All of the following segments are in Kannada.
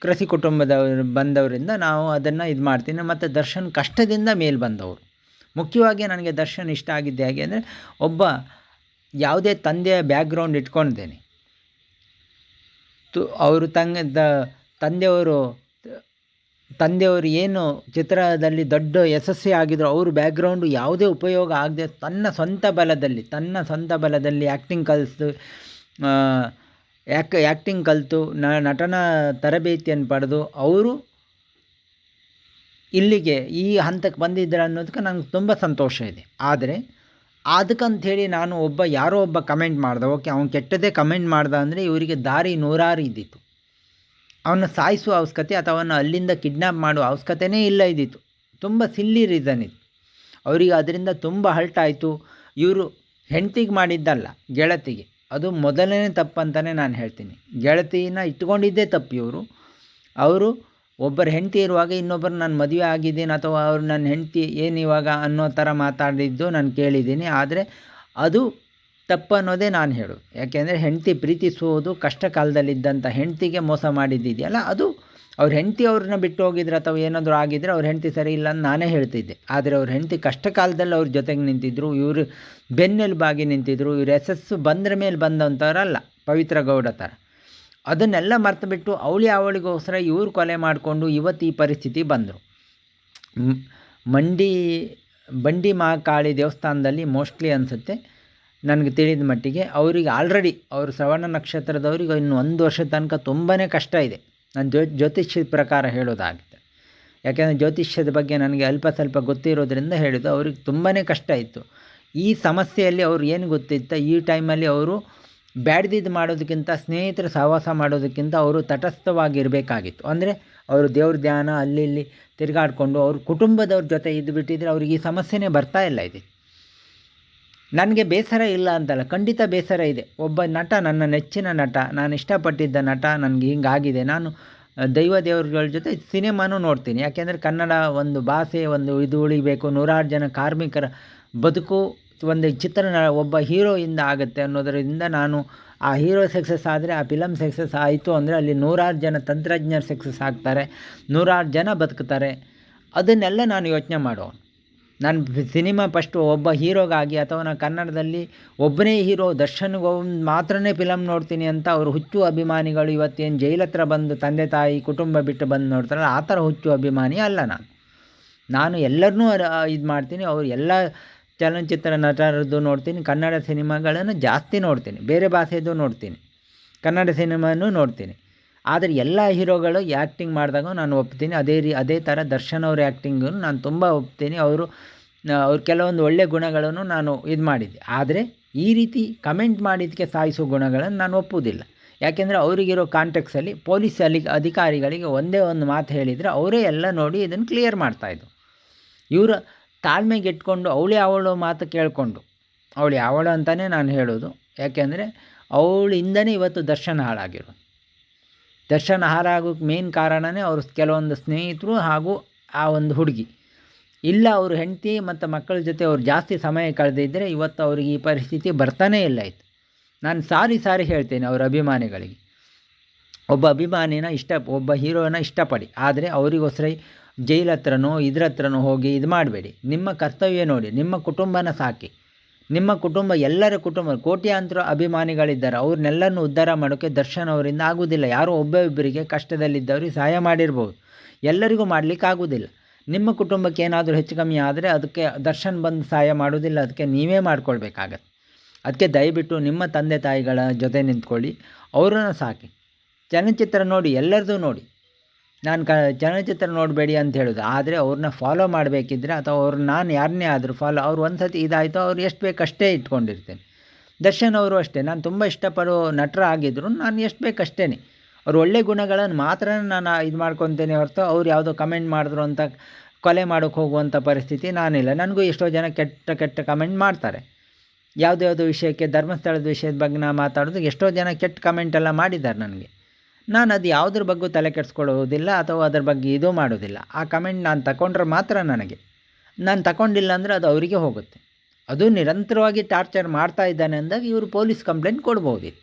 ಕೃಷಿ ಕುಟುಂಬದವರು ಬಂದವರಿಂದ ನಾವು ಅದನ್ನು ಇದು ಮಾಡ್ತೀನಿ. ಮತ್ತು ದರ್ಶನ್ ಕಷ್ಟದಿಂದ ಮೇಲೆ ಬಂದವರು. ಮುಖ್ಯವಾಗಿ ನನಗೆ ದರ್ಶನ್ ಇಷ್ಟ ಆಗಿದ್ದು ಹಾಗೆ ಅಂದರೆ ಒಬ್ಬ ಯಾವುದೇ ತಂದೆಯ ಬ್ಯಾಕ್ಗ್ರೌಂಡ್ ಇಟ್ಕೊಂಡಿದ್ದೇನೆ ತು, ಅವರು ತಂಗ, ದ, ತಂದೆಯವರು ತಂದೆಯವರು ಏನು ಚಿತ್ರದಲ್ಲಿ ದೊಡ್ಡ ಯಶಸ್ವಿ ಆಗಿದ್ರು ಅವ್ರ ಬ್ಯಾಕ್ಗ್ರೌಂಡು ಯಾವುದೇ ಉಪಯೋಗ ಆಗದೆ ತನ್ನ ಸ್ವಂತ ಬಲದಲ್ಲಿ, ತನ್ನ ಸ್ವಂತ ಬಲದಲ್ಲಿ ಆ್ಯಕ್ಟಿಂಗ್ ಕಲಿತು ಯಾಕ್ ಆ್ಯಕ್ಟಿಂಗ್ ಕಲಿತು ನಟನ ತರಬೇತಿಯನ್ನು ಪಡೆದು ಅವರು ಇಲ್ಲಿಗೆ ಈ ಹಂತಕ್ಕೆ ಬಂದಿದ್ದಾರೆ ಅನ್ನೋದಕ್ಕೆ ನಂಗೆ ತುಂಬ ಸಂತೋಷ ಇದೆ. ಆದರೆ ಅದಕ್ಕಂಥೇಳಿ ನಾನು ಒಬ್ಬ ಯಾರೋ ಒಬ್ಬ ಕಮೆಂಟ್ ಮಾಡ್ದೆ, ಓಕೆ ಅವನು ಕೆಟ್ಟದೇ ಕಮೆಂಟ್ ಮಾಡ್ದ ಅಂದರೆ ಇವರಿಗೆ ದಾರಿ ನೂರಾರು ಇದ್ದಿತ್ತು. ಅವನ್ನ ಸಾಯಿಸುವ ಅವಶ್ಯಕತೆ ಅಥವಾ ಅಲ್ಲಿಂದ ಕಿಡ್ನ್ಯಾಪ್ ಮಾಡುವ ಅವಶ್ಯಕತೆನೇ ಇಲ್ಲ ಇದ್ದಿತ್ತು. ತುಂಬ ಸಿಲ್ಲಿ ರೀಸನ್ ಇತ್ತು. ಅವರಿಗೆ ಅದರಿಂದ ತುಂಬ ಹಲ್ಟಾಯಿತು ಇವರು ಹೆಂಡ್ತಿಗೆ ಮಾಡಿದ್ದಲ್ಲ ಗೆಳತಿಗೆ. ಅದು ಮೊದಲನೇ ತಪ್ಪಂತಲೇ ನಾನು ಹೇಳ್ತೀನಿ. ಗೆಳತಿನ ಇಟ್ಕೊಂಡಿದ್ದೇ ತಪ್ಪು ಇವರು. ಅವರು ಒಬ್ಬರು ಹೆಂಡತಿ ಇರುವಾಗ ಇನ್ನೊಬ್ಬರು ನಾನು ಮದುವೆ ಆಗಿದ್ದೀನಿ ಅಥವಾ ಅವ್ರು ನನ್ನ ಹೆಂಡತಿ ಏನು ಇವಾಗ ಅನ್ನೋ ಥರ ಮಾತಾಡಿದ್ದು ನಾನು ಕೇಳಿದ್ದೀನಿ. ಆದರೆ ಅದು ತಪ್ಪು ಅನ್ನೋದೇ ನಾನು ಹೇಳು ಯಾಕೆಂದರೆ ಹೆಂಡತಿ ಪ್ರೀತಿಸುವುದು ಕಷ್ಟ ಕಾಲದಲ್ಲಿದ್ದಂಥ ಹೆಂಡತಿಗೆ ಮೋಸ ಮಾಡಿದ್ದಿದೆಯಲ್ಲ, ಅದು ಅವ್ರ ಹೆಂಡತಿ ಅವ್ರನ್ನ ಬಿಟ್ಟು ಹೋಗಿದ್ರೆ ಅಥವಾ ಏನಾದರೂ ಆಗಿದ್ರೆ ಅವ್ರ ಹೆಂಡತಿ ಸರಿ ಇಲ್ಲ ಅಂತ ನಾನೇ ಹೇಳ್ತಿದ್ದೆ. ಆದರೆ ಅವ್ರ ಹೆಂಡತಿ ಕಷ್ಟ ಕಾಲದಲ್ಲಿ ಅವ್ರ ಜೊತೆಗೆ ನಿಂತಿದ್ದರು ಇವರು ಬೆನ್ನೆಲುಬಾಗಿ ನಿಂತಿದ್ದರು ಇವ್ರ ಯಶಸ್ಸು ಬಂದ್ರ ಮೇಲೆ ಬಂದಂಥವ್ರಲ್ಲ ಪವಿತ್ರ ಗೌಡ ಥರ ಅದನ್ನೆಲ್ಲ ಮರ್ತು ಬಿಟ್ಟು ಅವಳಿ ಅವಳಿಗೋಸ್ಕರ ಇವ್ರು ಕೊಲೆ ಮಾಡಿಕೊಂಡು ಇವತ್ತು ಈ ಪರಿಸ್ಥಿತಿ ಬಂದರು. ಮಂಡಿ, ಬಂಡಿ ಮಹಾಕಾಳಿ ದೇವಸ್ಥಾನದಲ್ಲಿ ಮೋಸ್ಟ್ಲಿ ಅನಿಸುತ್ತೆ, ನನಗೆ ತಿಳಿದ ಮಟ್ಟಿಗೆ ಅವರಿಗೆ ಆಲ್ರೆಡಿ ಅವರು ಶ್ರವಣ ನಕ್ಷತ್ರದವ್ರಿಗೆ ಇನ್ನು ಒಂದು ವರ್ಷದ ತನಕ ತುಂಬಾ ಕಷ್ಟ ಇದೆ. ನಾನು ಜ್ಯೋ, ಜ್ಯೋತಿಷ್ಯದ ಪ್ರಕಾರ ಹೇಳೋದಾಗಿದೆ ಯಾಕೆಂದರೆ ಜ್ಯೋತಿಷ್ಯದ ಬಗ್ಗೆ ನನಗೆ ಅಲ್ಪ ಸ್ವಲ್ಪ ಗೊತ್ತಿರೋದ್ರಿಂದ ಹೇಳಿದ್ದು, ಅವ್ರಿಗೆ ತುಂಬಾ ಕಷ್ಟ ಇತ್ತು. ಈ ಸಮಸ್ಯೆಯಲ್ಲಿ ಅವ್ರು ಏನು ಗೊತ್ತಿತ್ತ, ಈ ಟೈಮಲ್ಲಿ ಅವರು ಬ್ಯಾಡ್ದಿದ್ದು ಮಾಡೋದಕ್ಕಿಂತ, ಸ್ನೇಹಿತರ ಸಹವಾಸ ಮಾಡೋದಕ್ಕಿಂತ ಅವರು ತಟಸ್ಥವಾಗಿರಬೇಕಾಗಿತ್ತು. ಅಂದರೆ ಅವರು ದೇವ್ರ ಧ್ಯಾನ, ಅಲ್ಲಿ ಇಲ್ಲಿ ತಿರುಗಾಡಿಕೊಂಡು ಅವ್ರ ಕುಟುಂಬದವ್ರ ಜೊತೆ ಇದ್ದು ಬಿಟ್ಟಿದ್ರೆ ಅವ್ರಿಗೆ ಈ ಸಮಸ್ಯೆನೇ ಬರ್ತಾ ಇಲ್ಲ ಇದೆ. ನನಗೆ ಬೇಸರ ಇಲ್ಲ ಅಂತಲ್ಲ, ಖಂಡಿತ ಬೇಸರ ಇದೆ. ಒಬ್ಬ ನಟ, ನನ್ನ ನೆಚ್ಚಿನ ನಟ, ನಾನು ಇಷ್ಟಪಟ್ಟಿದ್ದ ನಟ, ನನಗೆ ಹಿಂಗಾಗಿದೆ. ನಾನು ದೈವ ದೇವರುಗಳ ಜೊತೆ ಸಿನಿಮಾನೂ ನೋಡ್ತೀನಿ. ಯಾಕೆಂದರೆ ಕನ್ನಡ ಒಂದು ಭಾಷೆ, ಒಂದು ಇದು ಉಳಿಬೇಕು, ನೂರಾರು ಜನ ಕಾರ್ಮಿಕರ ಬದುಕು ಒಂದು ಚಿತ್ರನ ಒಬ್ಬ ಹೀರೋಯಿಂದ ಆಗುತ್ತೆ ಅನ್ನೋದರಿಂದ ನಾನು ಆ ಹೀರೋ ಸಕ್ಸಸ್ ಆದರೆ, ಆ ಫಿಲಮ್ ಸಕ್ಸಸ್ ಆಯಿತು ಅಂದರೆ ಅಲ್ಲಿ ನೂರಾರು ಜನ ತಂತ್ರಜ್ಞರು ಸಕ್ಸಸ್ ಆಗ್ತಾರೆ, ನೂರಾರು ಜನ ಬದುಕ್ತಾರೆ. ಅದನ್ನೆಲ್ಲ ನಾನು ಯೋಚನೆ ಮಾಡೋನು ನಾನು ಸಿನಿಮಾ ಫಸ್ಟು ಒಬ್ಬ ಹೀರೋಗಾಗಿ ಅಥವಾ ನಾನು ಕನ್ನಡದಲ್ಲಿ ಒಬ್ಬನೇ ಹೀರೋ ದರ್ಶನ್ಗೆ ಮಾತ್ರನೇ ಫಿಲಮ್ ನೋಡ್ತೀನಿ ಅಂತ ಅವರು ಹುಚ್ಚು ಅಭಿಮಾನಿಗಳು ಇವತ್ತೇನು ಜೈಲತ್ರ ಬಂದು ತಂದೆ ತಾಯಿ ಕುಟುಂಬ ಬಿಟ್ಟು ಬಂದು ನೋಡ್ತಾರಲ್ಲ, ಆ ಥರ ಹುಚ್ಚು ಅಭಿಮಾನಿ ಅಲ್ಲ ನಾನು. ನಾನು ಎಲ್ಲರನ್ನೂ ಇದು ಮಾಡ್ತೀನಿ, ಅವರು ಎಲ್ಲ ಚಲನಚಿತ್ರ ನಟರದ್ದು ನೋಡ್ತೀನಿ, ಕನ್ನಡ ಸಿನಿಮಾಗಳನ್ನು ಜಾಸ್ತಿ ನೋಡ್ತೀನಿ, ಬೇರೆ ಭಾಷೆದು ನೋಡ್ತೀನಿ, ಕನ್ನಡ ಸಿನಿಮಾನೂ ನೋಡ್ತೀನಿ. ಆದರೆ ಎಲ್ಲ ಹೀರೋಗಳು ಆ್ಯಕ್ಟಿಂಗ್ ಮಾಡಿದಾಗ ನಾನು ಒಪ್ತೀನಿ, ಅದೇ ರೀ, ಅದೇ ಥರ ದರ್ಶನ್ ಅವ್ರ ಆ್ಯಕ್ಟಿಂಗನ್ನು ನಾನು ತುಂಬ ಒಪ್ತೀನಿ, ಅವರು ಅವ್ರ ಕೆಲವೊಂದು ಒಳ್ಳೆಯ ಗುಣಗಳನ್ನು ನಾನು ಇದು ಮಾಡಿದ್ದೆ. ಆದರೆ ಈ ರೀತಿ ಕಮೆಂಟ್ ಮಾಡಿದ್ದಕ್ಕೆ ಸಾಯಿಸೋ ಗುಣಗಳನ್ನು ನಾನು ಒಪ್ಪುವುದಿಲ್ಲ. ಯಾಕೆಂದರೆ ಅವರಿಗಿರೋ ಕಾಂಟೆಕ್ಸಲ್ಲಿ ಪೊಲೀಸ್ ಅಲ್ಲಿ ಅಧಿಕಾರಿಗಳಿಗೆ ಒಂದೇ ಒಂದು ಮಾತು ಹೇಳಿದರೆ ಅವರೇ ಎಲ್ಲ ನೋಡಿ ಇದನ್ನು ಕ್ಲಿಯರ್ ಮಾಡ್ತಾಯಿದ್ರು ಇವರು ತಾಳ್ಮೆಗೆಟ್ಕೊಂಡು ಅವಳೇ ಅವಳು ಮಾತು ಕೇಳಿಕೊಂಡು, ಅವಳು ಯಾವಳು ಅಂತಲೇ ನಾನು ಹೇಳೋದು ಯಾಕೆಂದರೆ ಅವಳಿಂದನೇ ಇವತ್ತು ದರ್ಶನ ಹಾಳಾಗಿರೋದು. ದರ್ಶನ ಹಾಳಾಗೋಕ್ಕೆ ಮೇನ್ ಕಾರಣವೇ ಅವ್ರ ಕೆಲವೊಂದು ಸ್ನೇಹಿತರು ಹಾಗೂ ಆ ಒಂದು ಹುಡುಗಿ. ಇಲ್ಲ, ಅವರು ಹೆಂಡತಿ ಮತ್ತು ಮಕ್ಕಳ ಜೊತೆ ಅವ್ರು ಜಾಸ್ತಿ ಸಮಯ ಕಳೆದಿದ್ದರೆ ಇವತ್ತು ಅವ್ರಿಗೆ ಈ ಪರಿಸ್ಥಿತಿ ಬರ್ತಾನೇ ಇಲ್ಲ ಆಯಿತು. ನಾನು ಸಾರಿ ಸಾರಿ ಹೇಳ್ತೇನೆ ಅವ್ರ ಅಭಿಮಾನಿಗಳಿಗೆ. ಒಬ್ಬ ಅಭಿಮಾನಿನ ಇಷ್ಟ, ಒಬ್ಬ ಹೀರೋನ ಇಷ್ಟಪಡಿ. ಆದರೆ ಅವರಿಗೋಸ್ಕರ ಜೈಲ್ ಹತ್ರನೋ, ಇದ್ರ ಹತ್ರನೋ ಹೋಗಿ ಇದು ಮಾಡಬೇಡಿ. ನಿಮ್ಮ ಕರ್ತವ್ಯ ನೋಡಿ, ನಿಮ್ಮ ಕುಟುಂಬನ ಸಾಕಿ. ನಿಮ್ಮ ಕುಟುಂಬ, ಎಲ್ಲರ ಕುಟುಂಬ, ಕೋಟ್ಯಾಂತರ ಅಭಿಮಾನಿಗಳಿದ್ದಾರೆ. ಅವ್ರನ್ನೆಲ್ಲರನ್ನು ಉದ್ಧಾರ ಮಾಡೋಕ್ಕೆ ದರ್ಶನ್ ಅವರಿಂದ ಆಗೋದಿಲ್ಲ ಯಾರೋ ಒಬ್ಬೊಬ್ಬರಿಗೆ ಕಷ್ಟದಲ್ಲಿದ್ದವ್ರಿಗೆ ಸಹಾಯ ಮಾಡಿರ್ಬೋದು. ಎಲ್ಲರಿಗೂ ಮಾಡಲಿಕ್ಕೆ ಆಗೋದಿಲ್ಲ ನಿಮ್ಮ ಕುಟುಂಬಕ್ಕೆ ಏನಾದರೂ ಹೆಚ್ಚು ಕಮ್ಮಿ ಆದರೆ ಅದಕ್ಕೆ ದರ್ಶನ್ ಬಂದು ಸಹಾಯ ಮಾಡೋದಿಲ್ಲ, ಅದಕ್ಕೆ ನೀವೇ ಮಾಡ್ಕೊಳ್ಬೇಕಾಗತ್ತೆ. ಅದಕ್ಕೆ ದಯವಿಟ್ಟು ನಿಮ್ಮ ತಂದೆ ತಾಯಿಗಳ ಜೊತೆ ನಿಂತ್ಕೊಳ್ಳಿ, ಅವರನ್ನು ಸಾಕಿ. ಚಲನಚಿತ್ರ ನೋಡಿ ಎಲ್ಲರದು ನೋಡಿ. ನಾನು ಕ, ಚಲನಚಿತ್ರ ನೋಡಬೇಡಿ ಅಂತ ಹೇಳೋದು. ಆದರೆ ಅವ್ರನ್ನ ಫಾಲೋ ಮಾಡಬೇಕಿದ್ರೆ ಅಥವಾ ಅವ್ರು ನಾನು ಯಾರನ್ನೇ ಆದರೂ ಫಾಲೋ ಅವ್ರು ಒಂದು ಸತಿ ಇದಾಯಿತು, ಅವ್ರು ಎಷ್ಟು ಬೇಕು ಅಷ್ಟೇ ಇಟ್ಕೊಂಡಿರ್ತೇನೆ. ದರ್ಶನ್ ಅವರು ಅಷ್ಟೇ. ನಾನು ತುಂಬ ಇಷ್ಟಪಡೋ ನಟರ ಆಗಿದ್ದರು ನಾನು ಎಷ್ಟು ಬೇಕು ಅಷ್ಟೇ ಅವ್ರು ಒಳ್ಳೆ ಗುಣಗಳನ್ನು ಮಾತ್ರ ನಾನು ಇದು ಮಾಡ್ಕೊತೇನೆ ಹೊರತು ಅವ್ರು ಯಾವುದೋ ಕಮೆಂಟ್ ಮಾಡಿದ್ರು ಅಂತ ಕೊಲೆ ಮಾಡೋಕ್ಕೆ ಹೋಗುವಂಥ ಪರಿಸ್ಥಿತಿ ನಾನಿಲ್ಲ. ನನಗೂ ಎಷ್ಟೋ ಜನ ಕೆಟ್ಟ ಕೆಟ್ಟ ಕಮೆಂಟ್ ಮಾಡ್ತಾರೆ. ಯಾವುದೋ ಯಾವುದೋ ವಿಷಯಕ್ಕೆ, ಧರ್ಮಸ್ಥಳದ ವಿಷಯದ ಬಗ್ಗೆ ನಾನು ಮಾತಾಡೋದು ಎಷ್ಟೋ ಜನ ಕೆಟ್ಟ ಕಮೆಂಟ್ ಎಲ್ಲ ಮಾಡಿದ್ದಾರೆ ನನಗೆ. ನಾನು ಅದು ಯಾವುದ್ರ ಬಗ್ಗೆ ತಲೆ ಕೆಡಿಸ್ಕೊಳ್ಳೋದಿಲ್ಲ ಅಥವಾ ಅದ್ರ ಬಗ್ಗೆ ಇದು ಮಾಡೋದಿಲ್ಲ. ಆ ಕಮೆಂಟ್ ನಾನು ತಗೊಂಡ್ರೆ ಮಾತ್ರ ನನಗೆ. ನಾನು ತಗೊಂಡಿಲ್ಲ ಅಂದರೆ ಅದು ಅವರಿಗೆ ಹೋಗುತ್ತೆ. ಅದು ನಿರಂತರವಾಗಿ ಟಾರ್ಚರ್ ಮಾಡ್ತಾ ಇದ್ದಾನೆ ಅಂದಾಗ ಇವರು ಪೊಲೀಸ್ ಕಂಪ್ಲೇಂಟ್ ಕೊಡ್ಬೋದಿತ್ತು.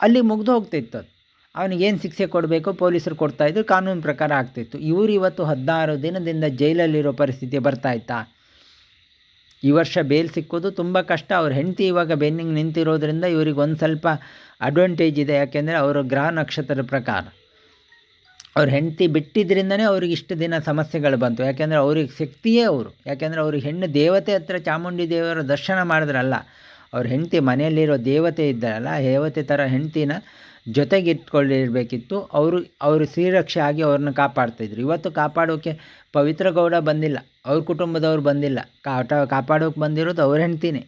ಅಲ್ಲಿ ಮುಗ್ದು ಹೋಗ್ತಿತ್ತು ಅದು. ಅವನಿಗೇನು ಶಿಕ್ಷೆ ಕೊಡಬೇಕು ಪೊಲೀಸರು ಕೊಡ್ತಾಯಿದ್ರು ಕಾನೂನು ಪ್ರಕಾರ ಆಗ್ತಿತ್ತು. ಇವರು ಇವತ್ತು ಹದಿನಾರು ದಿನದಿಂದ ಜೈಲಲ್ಲಿರೋ ಪರಿಸ್ಥಿತಿ ಬರ್ತಾ ಇತ್ತಾ? ಈ ವರ್ಷ ಬೇಲ್ ಸಿಕ್ಕೋದು ತುಂಬ ಕಷ್ಟ. ಅವ್ರ ಹೆಂಡತಿ ಇವಾಗ ಬೆನ್ನಿಗೆ ನಿಂತಿರೋದ್ರಿಂದ ಇವ್ರಿಗೆ ಒಂದು ಸ್ವಲ್ಪ ಅಡ್ವಾಂಟೇಜ್ ಇದೆ. ಯಾಕೆಂದರೆ ಅವರ ಗ್ರಹ ನಕ್ಷತ್ರದ ಪ್ರಕಾರ. ಅವ್ರ ಹೆಂಡತಿ ಬಿಟ್ಟಿದ್ದರಿಂದನೇ ಅವ್ರಿಗೆ ಇಷ್ಟು ದಿನ ಸಮಸ್ಯೆಗಳು ಬಂತು. ಯಾಕೆಂದರೆ ಅವ್ರಿಗೆ ಶಕ್ತಿಯೇ ಅವರು. ಯಾಕೆಂದರೆ ಅವ್ರಿಗೆ ಹೆಣ್ಣು ದೇವತೆ ಹತ್ರ ಚಾಮುಂಡಿ ದೇವರ ದರ್ಶನ ಮಾಡಿದ್ರಲ್ಲ, ಅವ್ರ ಹೆಂಡತಿ ಮನೆಯಲ್ಲಿರೋ ದೇವತೆ ಇದ್ದಾರಲ್ಲ, ದೇವತೆ ಥರ ಹೆಂಡ್ತಿನ ಜೊತೆಗೆ ಇಟ್ಕೊಂಡಿರಬೇಕಿತ್ತು ಅವರು ಅವರು ಶ್ರೀರಕ್ಷೆ ಆಗಿ ಅವ್ರನ್ನ ಕಾಪಾಡ್ತಾಯಿದ್ರು ಇವತ್ತು ಕಾಪಾಡೋಕ್ಕೆ ಪವಿತ್ರ ಗೌಡ ಬಂದಿಲ್ಲ. ಅವ್ರ ಕುಟುಂಬದವ್ರು ಬಂದಿಲ್ಲ. ಕಾಟ, ಕಾಪಾಡೋಕೆ ಬಂದಿರೋದು ಅವ್ರ ಹೆಂಡ್ತಿನೇ.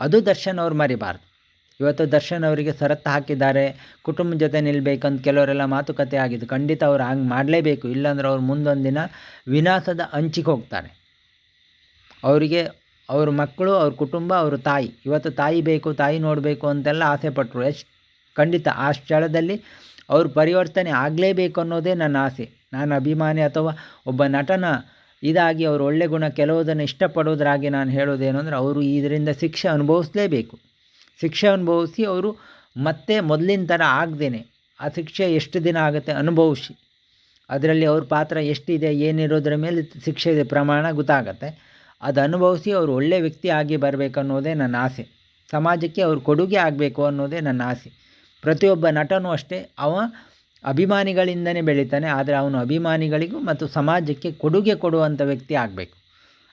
ಅದು ದರ್ಶನ್ ಅವ್ರು ಮರಿಬಾರ್ದು. ಇವತ್ತು ದರ್ಶನ್ ಅವರಿಗೆ ಸರತ್ತು ಹಾಕಿದ್ದಾರೆ. ಕುಟುಂಬದ ಜೊತೆ ನಿಲ್ಲಬೇಕಂತ ಕೆಲವರೆಲ್ಲ ಮಾತುಕತೆ ಆಗಿದ್ದು ಖಂಡಿತ ಅವ್ರು ಹಂಗೆ ಮಾಡಲೇಬೇಕು. ಇಲ್ಲಾಂದ್ರೆ ಅವ್ರು ಮುಂದೊಂದು ದಿನ ವಿನಾಶದ ಅಂಚಿಗೆ ಹೋಗ್ತಾರೆ. ಅವರಿಗೆ ಅವ್ರ ಮಕ್ಕಳು, ಅವ್ರ ಕುಟುಂಬ, ಅವ್ರ ತಾಯಿ. ಇವತ್ತು ತಾಯಿ ಬೇಕು, ತಾಯಿ ನೋಡಬೇಕು ಅಂತೆಲ್ಲ ಆಸೆ ಪಟ್ಟರು ಎಷ್ಟು ಖಂಡಿತ ಆ ಸ್ಥಳದಲ್ಲಿ ಅವ್ರ ಪರಿವರ್ತನೆ ಆಗಲೇಬೇಕು ಅನ್ನೋದೇ ನನ್ನ ಆಸೆ. ನಾನು ಅಭಿಮಾನಿ ಅಥವಾ ಒಬ್ಬ ನಟನ ಇದಾಗಿ ಅವರು ಒಳ್ಳೆ ಗುಣ ಕೆಲವುದನ್ನು ಇಷ್ಟಪಡೋದ್ರಾಗಿ ನಾನು ಹೇಳೋದೇನು ಅಂದರೆ ಅವರು ಇದರಿಂದ ಶಿಕ್ಷೆ ಅನುಭವಿಸಲೇಬೇಕು. ಶಿಕ್ಷೆ ಅನುಭವಿಸಿ ಅವರು ಮತ್ತೆ ಮೊದಲಿನ ಥರ ಆಗದೇನೆ. ಆ ಶಿಕ್ಷೆ ಎಷ್ಟು ದಿನ ಆಗುತ್ತೆ ಅನುಭವಿಸಿ. ಅದರಲ್ಲಿ ಅವ್ರ ಪಾತ್ರ ಎಷ್ಟಿದೆ, ಏನಿರೋದ್ರ ಮೇಲೆ ಶಿಕ್ಷೆ ಪ್ರಮಾಣ ಗೊತ್ತಾಗತ್ತೆ. ಅದು ಅನುಭವಿಸಿ ಅವರು ಒಳ್ಳೆಯ ವ್ಯಕ್ತಿ ಆಗಿ ಬರಬೇಕನ್ನೋದೇ ನನ್ನ ಆಸೆ. ಸಮಾಜಕ್ಕೆ ಅವ್ರ ಕೊಡುಗೆ ಆಗಬೇಕು ಅನ್ನೋದೇ ನನ್ನ ಆಸೆ. ಪ್ರತಿಯೊಬ್ಬ ನಟನೂ ಅಷ್ಟೇ. ಅವ ಅಭಿಮಾನಿಗಳಿಂದನೇ ಬೆಳೀತಾನೆ, ಆದರೆ ಅವನು ಅಭಿಮಾನಿಗಳಿಗೂ ಮತ್ತು ಸಮಾಜಕ್ಕೆ ಕೊಡುಗೆ ಕೊಡುವಂಥ ವ್ಯಕ್ತಿ ಆಗಬೇಕು.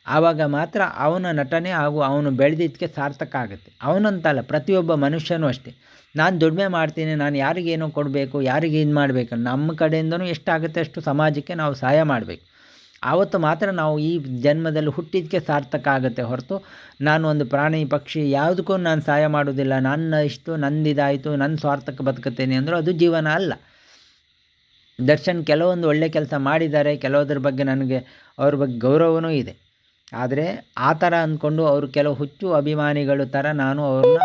ಆವಾಗ ಮಾತ್ರ ಅವನ ನಟನೆ ಹಾಗೂ ಅವನು ಬೆಳೆದಿದ್ದಕ್ಕೆ ಸಾರ್ಥಕ ಆಗುತ್ತೆ. ಅವನಂತಲ್ಲ, ಪ್ರತಿಯೊಬ್ಬ ಮನುಷ್ಯನೂ ಅಷ್ಟೇ. ನಾನು ದುಡಿಮೆ ಮಾಡ್ತೀನಿ, ನಾನು ಯಾರಿಗೇನೋ ಕೊಡಬೇಕು, ಯಾರಿಗೆ ಇದು ಮಾಡಬೇಕು ನಮ್ಮ ಕಡೆಯಿಂದನೂ ಎಷ್ಟಾಗುತ್ತೆ ಅಷ್ಟು ಸಮಾಜಕ್ಕೆ ನಾವು ಸಹಾಯ ಮಾಡಬೇಕು. ಆವತ್ತು ಮಾತ್ರ ನಾವು ಈ ಜನ್ಮದಲ್ಲಿ ಹುಟ್ಟಿದ್ದಕ್ಕೆ ಸಾರ್ಥಕ ಆಗುತ್ತೆ ಹೊರತು ನಾನು ಒಂದು ಪ್ರಾಣಿ ಪಕ್ಷಿ ಯಾವುದಕ್ಕೂ ನಾನು ಸಹಾಯ ಮಾಡೋದಿಲ್ಲ ನನ್ನ ಇಷ್ಟು ನಂದಿದಾಯಿತು, ನನ್ನ ಸ್ವಾರ್ಥಕ್ಕೆ ಬದುಕುತ್ತೇನೆ ಅಂದರೂ ಅದು ಜೀವನ ಅಲ್ಲ. ದರ್ಶನ್ ಕೆಲವೊಂದು ಒಳ್ಳೆ ಕೆಲಸ ಮಾಡಿದ್ದಾರೆ. ಕೆಲವುದ್ರ ಬಗ್ಗೆ ನನಗೆ, ಅವ್ರ ಬಗ್ಗೆ ಗೌರವನೂ ಇದೆ. ಆದರೆ ಆ ಥರ ಅಂದ್ಕೊಂಡು ಅವರು ಕೆಲವು ಹುಚ್ಚು ಅಭಿಮಾನಿಗಳು ಥರ ನಾನು ಅವ್ರನ್ನ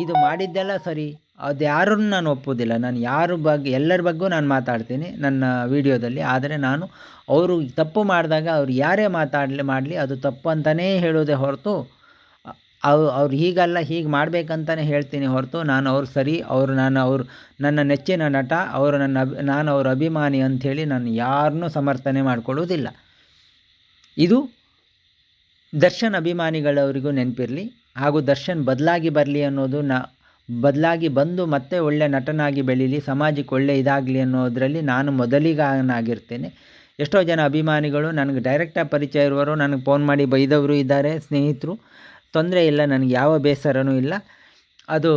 ಇದು ಮಾಡಿದ್ದೆಲ್ಲ ಸರಿ. ಅದು ಯಾರನ್ನು ನಾನು ಒಪ್ಪೋದಿಲ್ಲ ನಾನು ಯಾರ ಬಗ್ಗೆ ಎಲ್ಲರ ಬಗ್ಗೂ ನಾನು ಮಾತಾಡ್ತೀನಿ ನನ್ನ ವಿಡಿಯೋದಲ್ಲಿ. ಆದರೆ ನಾನು ಅವರು ತಪ್ಪು ಮಾಡಿದಾಗ ಅವ್ರು ಯಾರೇ ಮಾತಾಡಲಿ, ಮಾಡಲಿ, ಅದು ತಪ್ಪು ಅಂತಲೇ ಹೇಳೋದೇ ಹೊರತು, ಅವು, ಅವ್ರು ಹೀಗಲ್ಲ, ಹೀಗೆ ಮಾಡಬೇಕಂತಲೇ ಹೇಳ್ತೀನಿ ಹೊರತು, ನಾನು ಅವ್ರು ಸರಿ, ಅವರು ನಾನು ಅವರು ನನ್ನ ನೆಚ್ಚಿನ ನಟ, ಅವರು ನನ್ನ ನಾನು ಅವ್ರ ಅಭಿಮಾನಿ ಅಂಥೇಳಿ ನಾನು ಯಾರನ್ನೂ ಸಮರ್ಥನೆ ಮಾಡಿಕೊಳ್ಳೋದಿಲ್ಲ ಇದು ದರ್ಶನ್ ಅಭಿಮಾನಿಗಳವರಿಗೂ ನೆನಪಿರಲಿ ಹಾಗೂ ದರ್ಶನ್ ಬದಲಾಗಿ ಬರಲಿ ಅನ್ನೋದು ನಾ ಬದಲಾಗಿ ಬಂದು ಮತ್ತೆ ಒಳ್ಳೆ ನಟನಾಗಿ ಬೆಳೀಲಿ, ಸಮಾಜಕ್ಕೆ ಒಳ್ಳೆ ಇದಾಗಲಿ ಅನ್ನೋದರಲ್ಲಿ ನಾನು ಮೊದಲಿಗನಾಗಿರ್ತೇನೆ. ಎಷ್ಟೋ ಜನ ಅಭಿಮಾನಿಗಳು, ನನಗೆ ಡೈರೆಕ್ಟಾಗಿ ಪರಿಚಯ ಇರುವವರು, ನನಗೆ ಫೋನ್ ಮಾಡಿ ಬೈದವರು ಇದ್ದಾರೆ, ಸ್ನೇಹಿತರು. ತೊಂದರೆ ಇಲ್ಲ, ನನಗೆ ಯಾವ ಬೇಸರನೂ ಇಲ್ಲ. ಅದು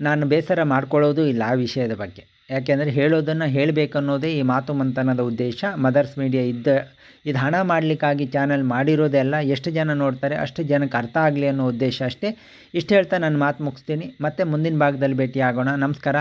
ನಾನು ಬೇಸರ ಮಾಡ್ಕೊಳ್ಳೋದು ಇಲ್ಲ ಆ ವಿಷಯದ ಬಗ್ಗೆ. ಯಾಕೆಂದರೆ ಹೇಳೋದನ್ನು ಹೇಳಬೇಕನ್ನೋದೇ ಈ ಮಾತು ಮಂಥನದ ಉದ್ದೇಶ. ಮದರ್ಸ್ ಮೀಡಿಯಾ ಇದ್ದ, ಇದು ಹಣ ಮಾಡಲಿಕ್ಕಾಗಿ ಚಾನಲ್ ಮಾಡಿರೋದೆಲ್ಲ ಎಷ್ಟು ಜನ ನೋಡ್ತಾರೆ, ಅಷ್ಟು ಜನಕ್ಕೆ ಅರ್ಥ ಆಗಲಿ ಅನ್ನೋ ಉದ್ದೇಶ ಅಷ್ಟೇ. ಇಷ್ಟು ಹೇಳ್ತಾ ನಾನು ಮಾತು ಮುಗಿಸ್ತೀನಿ. ಮತ್ತೆ ಮುಂದಿನ ಭಾಗದಲ್ಲಿ ಭೇಟಿ ಆಗೋಣ ನಮಸ್ಕಾರ.